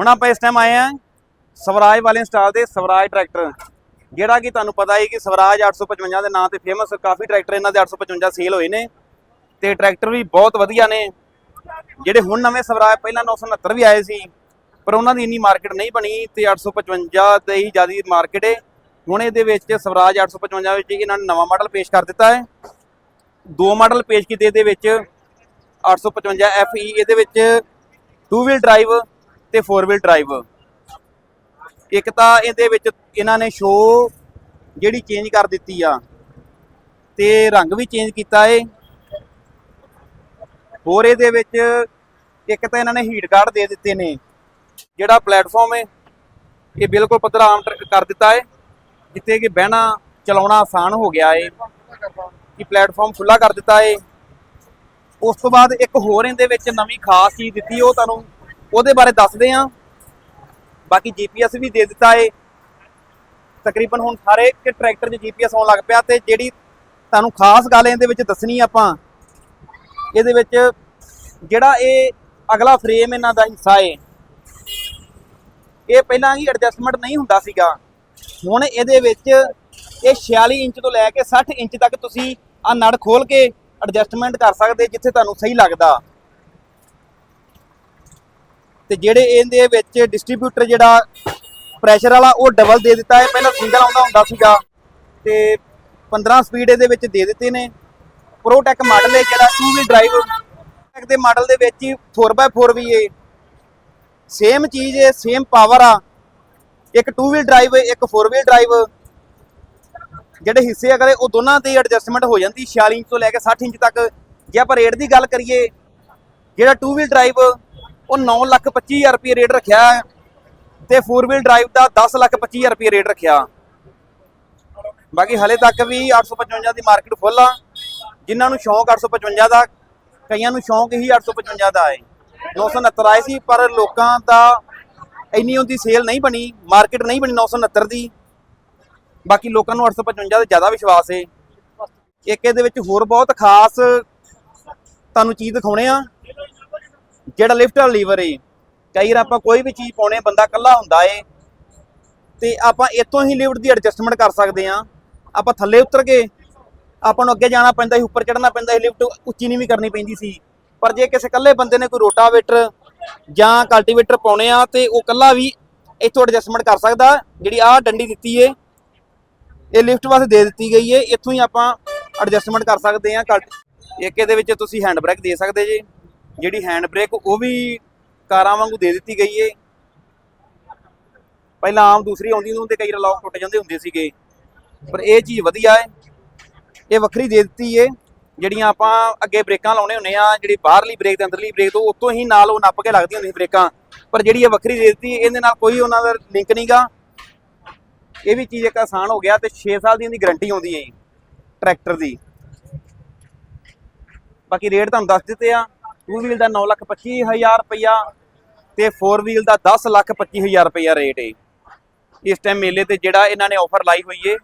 ਹੁਣ ਆਪਾਂ ਇਸ ਟਾਈਮ ਆਏ ਆ ਸਵਰਾਜ ਵਾਲੇ ਸਟਾਲ ਦੇ ਸਵਰਾਜ ਟਰੈਕਟਰ ਜਿਹੜਾ ਕਿ ਤੁਹਾਨੂੰ ਪਤਾ ਹੈ ਕਿ ਸਵਰਾਜ 855 ਦੇ ਨਾਂ ਤੇ ਫੇਮਸ ਕਾਫੀ ਟਰੈਕਟਰ ਇਹਨਾਂ ਦੇ 855 ਸੇਲ ਹੋਏ ਨੇ। ਤੇ ਟਰੈਕਟਰ ਵੀ ਬਹੁਤ ਵਧੀਆ ਨੇ। ਜਿਹੜੇ ਹੁਣ ਨਵੇਂ ਸਵਰਾਜ, ਪਹਿਲਾਂ 969 ਵੀ ਆਏ ਸੀ, ਪਰ ਉਹਨਾਂ ਦੀ ਇੰਨੀ ਮਾਰਕੀਟ ਨਹੀਂ ਬਣੀ ਤੇ 855 ਤੇ ਹੀ ਜ਼ਿਆਦਾ ਮਾਰਕੀਟ ਹੈ ਹੁਣ ਇਹਦੇ ਵਿੱਚ ਸਵਰਾਜ 855 ਵਿੱਚ ਇਹਨਾਂ ਨੇ ਨਵਾਂ ਮਾਡਲ ਪੇਸ਼ ਕਰ ਦਿੱਤਾ ਹੈ। ਦੋ ਮਾਡਲ ਪੇਸ਼ ਕੀਤੇ ਇਹਦੇ ਵਿੱਚ 855 FE ਇਹਦੇ ਵਿੱਚ ਟੂ ਵੀਲ ਡਰਾਈਵ ਤੇ ਫੋਰ ਵੀਲ ਡਰਾਈਵ ਇੱਕ ਤਾਂ ਇਹਦੇ ਵਿੱਚ ਇਹਨਾਂ ਨੇ ਸ਼ੋ ਜਿਹੜੀ ਚੇਂਜ ਕਰ ਦਿੱਤੀ ਆ, ਤੇ ਰੰਗ ਵੀ ਚੇਂਜ ਕੀਤਾ ਏ। ਹੋਰ ਇਹਦੇ ਵਿੱਚ ਇੱਕ ਤਾਂ ਇਹਨਾਂ ਨੇ ਹੀਟ ਗਾਰਡ ਦੇ ਦਿੱਤੇ ਨੇ, ਜਿਹੜਾ ਪਲੇਟਫਾਰਮ ਹੈ ਇਹ ਬਿਲਕੁਲ ਪੱਧਰਾ ਆਮ ਟਰ- ਕਰ ਦਿੱਤਾ ਹੈ ਜਿੱਥੇ ਕਿ ਬਹਿਣਾ, ਚਲਾਉਣਾ ਆਸਾਨ ਹੋ ਗਿਆ ਏ, ਕਿ ਪਲੇਟਫਾਰਮ ਖੁੱਲਾ ਕਰ ਦਿੱਤਾ ਏ। ਉਸ ਤੋਂ ਬਾਅਦ ਇੱਕ ਹੋਰ ਇਹਦੇ ਵਿੱਚ ਨਵੀਂ ਖਾਸ ਚੀਜ਼ ਦਿੱਤੀ, ਉਹ ਤੁਹਾਨੂੰ ਉਹਦੇ ਬਾਰੇ ਦੱਸਦੇ ਹਾਂ। ਬਾਕੀ ਜੀਪੀਐਸ ਵੀ ਦੇ ਦਿੱਤਾ ਏ। ਤਕਰੀਬਨ ਹੁਣ ਸਾਰੇ ਇੱਕ ਟਰੈਕਟਰ 'ਚ ਜੀਪੀਐਸ ਆਉਣ ਲੱਗ ਪਿਆ ਤੇ ਜਿਹੜੀ ਤੁਹਾਨੂੰ ਖਾਸ ਗੱਲ ਇਹਦੇ ਵਿੱਚ ਦੱਸਣੀ ਆਪਾਂ, ਇਹਦੇ ਵਿੱਚ ਜਿਹੜਾ ਇਹ ਅਗਲਾ ਫਰੇਮ ਇਹਨਾਂ ਦਾ ਹਿੱਸਾ ਏ, ਇਹ ਪਹਿਲਾਂ ਹੀ ਐਡਜਸਟਮੈਂਟ ਨਹੀਂ ਹੁੰਦਾ ਸੀਗਾ। ਹੁਣ ਇਹਦੇ ਵਿੱਚ ਇਹ 46 ਇੰਚ ਤੋਂ ਲੈ ਕੇ 60 ਇੰਚ ਤੱਕ ਤੁਸੀਂ ਆ ਨੜ ਖੋਲ ਕੇ ਐਡਜਸਟਮੈਂਟ ਕਰ ਸਕਦੇ ਜਿੱਥੇ ਤੁਹਾਨੂੰ ਸਹੀ ਲੱਗਦਾ। ਤੇ ਜਿਹੜੇ ਇਹਦੇ ਵਿੱਚ ਡਿਸਟ੍ਰੀਬਿਊਟਰ ਜਿਹੜਾ ਪ੍ਰੈਸ਼ਰ ਵਾਲਾ, ਉਹ ਡਬਲ ਦੇ ਦਿੱਤਾ ਹੈ। ਪਹਿਲਾਂ ਸਿੰਗਲ ਆਉਂਦਾ ਹੁੰਦਾ ਸੀਗਾ ਤੇ 15 ਸਪੀਡ ਇਹਦੇ ਵਿੱਚ ਦੇ ਦਿੱਤੇ ਨੇ। ਪ੍ਰੋਟੈਕ ਮਾਡਲ ਹੈ ਜਿਹੜਾ 2 ਵੀਲ ਡਰਾਈਵ ਟੈਕ ਦੇ ਮਾਡਲ ਦੇ ਵਿੱਚ ਹੀ 4x4 ਵੀ ਹੈ ਸੇਮ ਚੀਜ਼ ਹੈ ਸੇਮ ਪਾਵਰ ਆ। ਇੱਕ 2 ਵੀਲ ਡਰਾਈਵ ਇੱਕ 4 ਵੀਲ ਡਰਾਈਵ ਜਿਹੜੇ ਹਿੱਸੇ ਅਗਲੇ, ਉਹ ਦੋਨਾਂ ਤੇ ਐਡਜਸਟਮੈਂਟ ਹੋ ਜਾਂਦੀ 46 ਇੰਚ ਤੋਂ ਲੈ ਕੇ 60 ਇੰਚ ਤੱਕ। ਜੇ ਆਪਾਂ ਰੇਟ ਦੀ ਗੱਲ ਕਰੀਏ, ਜਿਹੜਾ 2 ਵੀਲ ਡਰਾਈਵ ਉਹ 9 ਲੱਖ 25 ਹਜ਼ਾਰ ਰੁਪਏ ਰੇਟ ਰੱਖਿਆ ਹੈ ਤੇ 4 ਵੀਲ ਡਰਾਈਵ ਦਾ 10 ਲੱਖ 25 ਹਜ਼ਾਰ ਰੁਪਏ ਰੇਟ ਰੱਖਿਆ। ਬਾਕੀ ਹਲੇ ਤੱਕ ਵੀ 855 ਦੀ ਮਾਰਕੀਟ ਫੁੱਲ ਆ। ਜਿਨ੍ਹਾਂ ਨੂੰ ਸ਼ੌਂਕ 855 ਦਾ, ਕਈਆਂ ਨੂੰ ਸ਼ੌਂਕ ਹੀ 855 ਦਾ ਹੈ। 969 ਆਏ ਸੀ, ਪਰ ਲੋਕਾਂ ਦਾ ਇੰਨੀ ਉਹਦੀ ਸੇਲ ਨਹੀਂ ਬਣੀ ਮਾਰਕੀਟ ਨਹੀਂ ਬਣੀ 969 ਦੀ। ਬਾਕੀ ਲੋਕਾਂ ਨੂੰ 855 ਦਾ ਜ਼ਿਆਦਾ ਵਿਸ਼ਵਾਸ ਹੈ ਇੱਕ ਇਹਦੇ ਵਿੱਚ ਹੋਰ ਬਹੁਤ ਖਾਸ ਤੁਹਾਨੂੰ ਚੀਜ਼ ਦਿਖਾਉਣੇ ਆ। ਜਿਹੜਾ ਲਿਫਟ ਵਾਲਾ ਲੀਵਰ ਏ, ਕਈ ਵਾਰ ਆਪਾਂ ਕੋਈ ਵੀ ਚੀਜ਼ ਪਾਉਣੇ ਬੰਦਾ ਇਕੱਲਾ ਹੁੰਦਾ ਏ, ਤੇ ਆਪਾਂ ਇੱਥੋਂ ਹੀ ਲਿਫਟ ਦੀ ਐਡਜਸਟਮੈਂਟ ਕਰ ਸਕਦੇ ਆ ਆਪਾਂ ਥੱਲੇ ਉਤਰ ਕੇ, ਆਪਾਂ ਨੂੰ ਅੱਗੇ ਜਾਣਾ ਪੈਂਦਾ ਸੀ, ਉੱਪਰ ਚੜ੍ਹਨਾ ਪੈਂਦਾ ਸੀ, ਲਿਫਟ ਉੱਚੀ ਨਹੀਂ ਵੀ ਕਰਨੀ ਪੈਂਦੀ ਸੀ। ਪਰ ਜੇ ਕਿਸੇ ਇਕੱਲੇ ਬੰਦੇ ਨੇ ਕੋਈ ਰੋਟਾਵੇਟਰ ਜਾਂ ਕਲਟੀਵੇਟਰ ਪਾਉਣੇ ਆ, ਤੇ ਉਹ ਇਕੱਲਾ ਵੀ ਇੱਥੋਂ ਐਡਜਸਟਮੈਂਟ ਕਰ ਸਕਦਾ, ਜਿਹੜੀ ਆਹ ਡੰਡੀ ਦਿੱਤੀ ਏ, ਇਹ ਲਿਫਟ ਵਾਸਤੇ ਦੇ ਦਿੱਤੀ ਗਈ ਏ, ਇੱਥੋਂ ਹੀ ਆਪਾਂ ਐਡਜਸਟਮੈਂਟ ਕਰ ਸਕਦੇ ਆ ਇੱਕ ਇਹਦੇ ਵਿੱਚ ਤੁਸੀਂ ਹੈਂਡ ਬ੍ਰੇਕ ਦੇ ਸਕਦੇ ਜੇ। ਜਿਹੜੀ ਹੈਂਡ ਬ੍ਰੇਕ ਉਹ ਵੀ ਕਾਰਾਂ ਵਾਂਗੂ ਦੇ ਦਿੱਤੀ ਗਈ ਏ। ਪਹਿਲਾਂ ਆਮ ਦੂਸਰੀ ਆਉਂਦੀ ਨੂੰ ਤੇ ਕਈ ਲੋਕ ਟੁੱਟ ਜਾਂਦੇ ਹੁੰਦੇ ਸੀਗੇ। ਪਰ ਇਹ ਚੀਜ਼ ਵਧੀਆ ਏ। ਇਹ ਵੱਖਰੀ ਦੇ ਦਿੱਤੀ ਏ। ਜਿਹੜੀਆਂ ਆਪਾਂ ਅੱਗੇ ਬ੍ਰੇਕਾਂ ਲਾਉਣੇ ਹੁੰਨੇ ਆ, ਜਿਹੜੀ ਬਾਹਰਲੀ ਬ੍ਰੇਕ ਤੇ ਅੰਦਰਲੀ ਬ੍ਰੇਕ ਤੋਂ, ਉਤੋਂ ਹੀ ਨਾਲ ਉਹ ਨੱਪ ਕੇ ਲੱਗਦੀਆਂ ਹੁੰਦੀਆਂ ਸੀ ਬ੍ਰੇਕਾਂ। ਪਰ ਜਿਹੜੀ ਇਹ ਵੱਖਰੀ ਦੇ ਦਿੱਤੀ, ਇਹਦੇ ਨਾਲ ਕੋਈ ਉਹਨਾਂ ਦਾ ਲਿੰਕ ਨਹੀਂਗਾ ਇਹ ਵੀ ਚੀਜ਼ ਇੱਕ ਆਸਾਨ ਹੋ ਗਿਆ ਤੇ 6 ਸਾਲ ਦੀ ਇਹਦੀ ਗਾਰੰਟੀ ਆਉਂਦੀ ਹੈ ਜੀ ਟਰੈਕਟਰ ਦੀ। ਬਾਕੀ ਰੇਟ ਤੁਹਾਨੂੰ ਦੱਸ ਦਿੱਤੇ ਆ। ਟੂ ਵੀਲ ਦਾ 9 ਲੱਖ 25 ਹਜ਼ਾਰ ਰੁਪਇਆ ਤੇ 4 ਵੀਲ ਦਾ 10 ਲੱਖ 25 ਹਜ਼ਾਰ ਰੁਪਇਆ ਰੇਟ ਏ। ਇਸ ਟਾਈਮ ਮੇਲੇ ਤੇ ਜਿਹੜਾ ਇਹਨਾਂ ਨੇ ਆਫਰ ਲਾਈ ਹੋਈ ਏ।